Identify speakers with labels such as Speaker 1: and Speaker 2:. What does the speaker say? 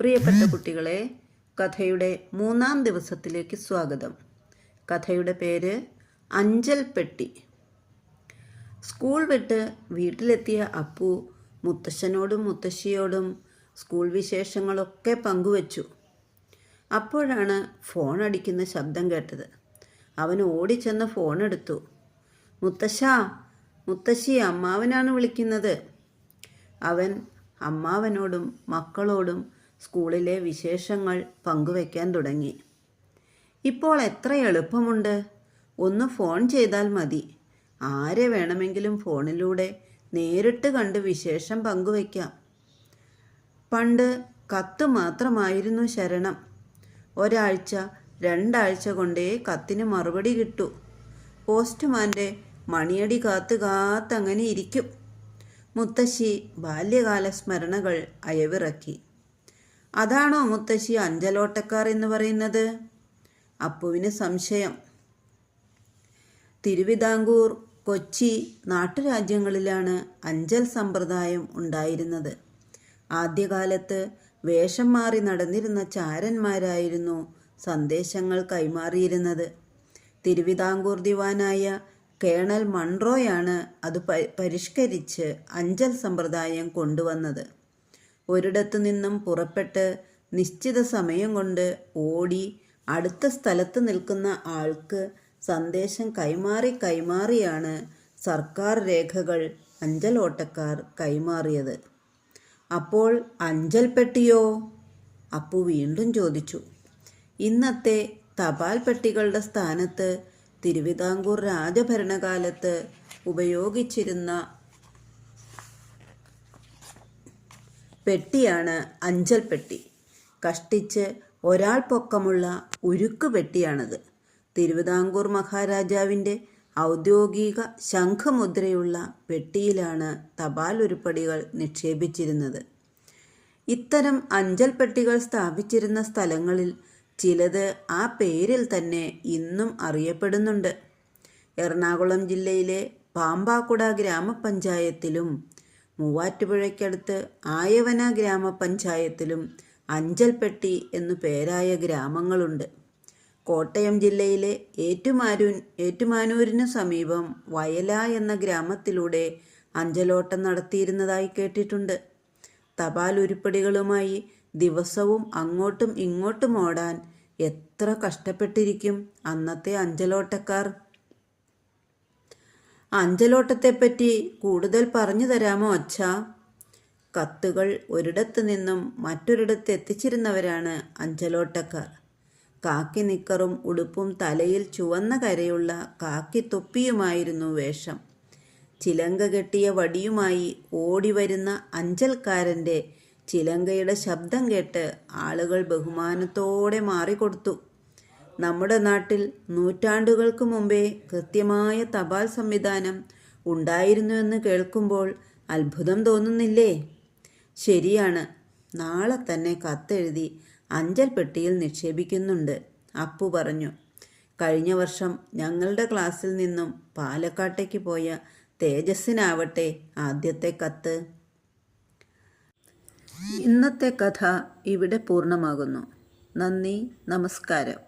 Speaker 1: പ്രിയപ്പെട്ട കുട്ടികളെ കഥയുടെ മൂന്നാം ദിവസത്തിലേക്ക് സ്വാഗതം. കഥയുടെ പേര് അഞ്ചൽ പെട്ടി. സ്കൂൾ വിട്ട് വീട്ടിലെത്തിയ അപ്പു മുത്തശ്ശനോടും മുത്തശ്ശിയോടും സ്കൂൾ വിശേഷങ്ങളൊക്കെ പങ്കുവച്ചു. അപ്പോഴാണ് ഫോൺ അടിക്കുന്ന ശബ്ദം കേട്ടത്. അവൻ ഓടിച്ചെന്ന് ഫോൺ എടുത്തു. മുത്തശ്ശ മുത്തശ്ശി അമ്മാവനാണ് വിളിക്കുന്നത്. അവൻ അമ്മാവനോടും മക്കളോടും സ്കൂളിലെ വിശേഷങ്ങൾ പങ്കുവയ്ക്കാൻ തുടങ്ങി. ഇപ്പോൾ എത്ര എളുപ്പമുണ്ട്? ഒന്ന് ഫോൺ ചെയ്താൽ മതി. ആരെ വേണമെങ്കിലും ഫോണിലൂടെ നേരിട്ട് കണ്ട് വിശേഷം പങ്കുവയ്ക്കാം പണ്ട് കത്ത് മാത്രമായിരുന്നു ശരണം. ഒരാഴ്ച രണ്ടാഴ്ച കൊണ്ടേ കത്തിന് മറുപടി കിട്ടു. പോസ്റ്റ്മാന്റെ മണിയടി കാത്ത് കാത്തങ്ങനെ ഇരിക്കും. മുത്തശ്ശി ബാല്യകാല സ്മരണകൾ അയവിറക്കി. അതാണോ മുത്തശ്ശി അഞ്ചലോട്ടക്കാർ എന്ന് പറയുന്നത്? അപ്പുവിന് സംശയം. തിരുവിതാംകൂർ കൊച്ചി നാട്ടുരാജ്യങ്ങളിലാണ് അഞ്ചൽ സമ്പ്രദായം ഉണ്ടായിരുന്നത്. ആദ്യകാലത്ത് വേഷം മാറി നടന്നിരുന്ന ചാരന്മാരായിരുന്നു സന്ദേശങ്ങൾ കൈമാറിയിരുന്നത്. തിരുവിതാംകൂർ ദിവാനായ കേണൽ മൺറോയാണ് അത് പരിഷ്കരിച്ച് അഞ്ചൽ സമ്പ്രദായം കൊണ്ടുവന്നത്. ഒരിടത്തു നിന്നും പുറപ്പെട്ട് നിശ്ചിത സമയം കൊണ്ട് ഓടി അടുത്ത സ്ഥലത്ത് നിൽക്കുന്ന ആൾക്ക് സന്ദേശം കൈമാറി കൈമാറിയാണ് സർക്കാർ രേഖകൾ അഞ്ചൽ ഓട്ടക്കാർ കൈമാറിയത്. അപ്പോൾ അഞ്ചൽ പെട്ടിയോ? അപ്പു വീണ്ടും ചോദിച്ചു. ഇന്നത്തെ തപാൽ പെട്ടികളുടെ സ്ഥാനത്ത് തിരുവിതാംകൂർ രാജഭരണകാലത്ത് ഉപയോഗിച്ചിരുന്ന പെട്ടിയാണ് അഞ്ചൽ പെട്ടി. കഷ്ടിച്ച് ഒരാൾ പൊക്കമുള്ള ഉരുക്ക് പെട്ടിയാണത്. തിരുവിതാംകൂർ മഹാരാജാവിന്റെ ഔദ്യോഗിക ശംഖുമുദ്രയുള്ള പെട്ടിയിലാണ് തപാൽ ഉരുപ്പടികൾ നിക്ഷേപിച്ചിരുന്നത്. ഇത്തരം അഞ്ചൽ പെട്ടികൾ സ്ഥാപിച്ചിരുന്ന സ്ഥലങ്ങളിൽ ചിലത് ആ പേരിൽ തന്നെ ഇന്നും അറിയപ്പെടുന്നുണ്ട്. എറണാകുളം ജില്ലയിലെ പാമ്പാക്കുട ഗ്രാമപഞ്ചായത്തിലും മൂവാറ്റുപുഴയ്ക്കടുത്ത് ആയവന ഗ്രാമപഞ്ചായത്തിലും അഞ്ചൽപ്പെട്ടി എന്നു പേരായ ഗ്രാമങ്ങളുണ്ട്. കോട്ടയം ജില്ലയിലെ ഏറ്റുമാരൂ ഏറ്റുമാനൂരിനു സമീപം വയല എന്ന ഗ്രാമത്തിലൂടെ അഞ്ചലോട്ടം നടത്തിയിരുന്നതായി കേട്ടിട്ടുണ്ട്. തപാൽ ഉരുപ്പടികളുമായി ദിവസവും അങ്ങോട്ടും ഇങ്ങോട്ടും ഓടാൻ എത്ര കഷ്ടപ്പെട്ടിരിക്കും അന്നത്തെ അഞ്ചലോട്ടക്കാർ. അഞ്ചലോട്ടത്തെപ്പറ്റി കൂടുതൽ പറഞ്ഞു തരാമോ അച്ഛ? കത്തുകൾ ഒരിടത്തു നിന്നും മറ്റൊരിടത്ത് എത്തിച്ചിരുന്നവരാണ് അഞ്ചലോട്ടക്കാർ. കാക്കി നിക്കറും ഉടുപ്പും തലയിൽ ചുവന്ന കരയുള്ള കാക്കി തൊപ്പിയുമായിരുന്നു വേഷം. ചിലങ്ക കെട്ടിയ വടിയുമായി ഓടിവരുന്ന അഞ്ചൽക്കാരന്റെ ചിലങ്കയുടെ ശബ്ദം കേട്ട് ആളുകൾ ബഹുമാനത്തോടെ മാറിക്കൊടുത്തു. നമ്മുടെ നാട്ടിൽ നൂറ്റാണ്ടുകൾക്ക് മുമ്പേ കൃത്യമായ തപാൽ സംവിധാനം ഉണ്ടായിരുന്നുവെന്ന് കേൾക്കുമ്പോൾ അത്ഭുതം തോന്നുന്നില്ലേ? ശരിയാണ്. നാളെ തന്നെ കത്തെഴുതി അഞ്ചൽ പെട്ടിയിൽ നിക്ഷേപിക്കുന്നുണ്ട് അപ്പു പറഞ്ഞു. കഴിഞ്ഞ വർഷം ഞങ്ങളുടെ ക്ലാസ്സിൽ നിന്നും പാലക്കാട്ടേക്ക് പോയ തേജസ്സിനാവട്ടെ ആദ്യത്തെ കത്ത്. ഇന്നത്തെ കഥ ഇവിടെ പൂർണമാകുന്നു. നന്ദി നമസ്കാരം.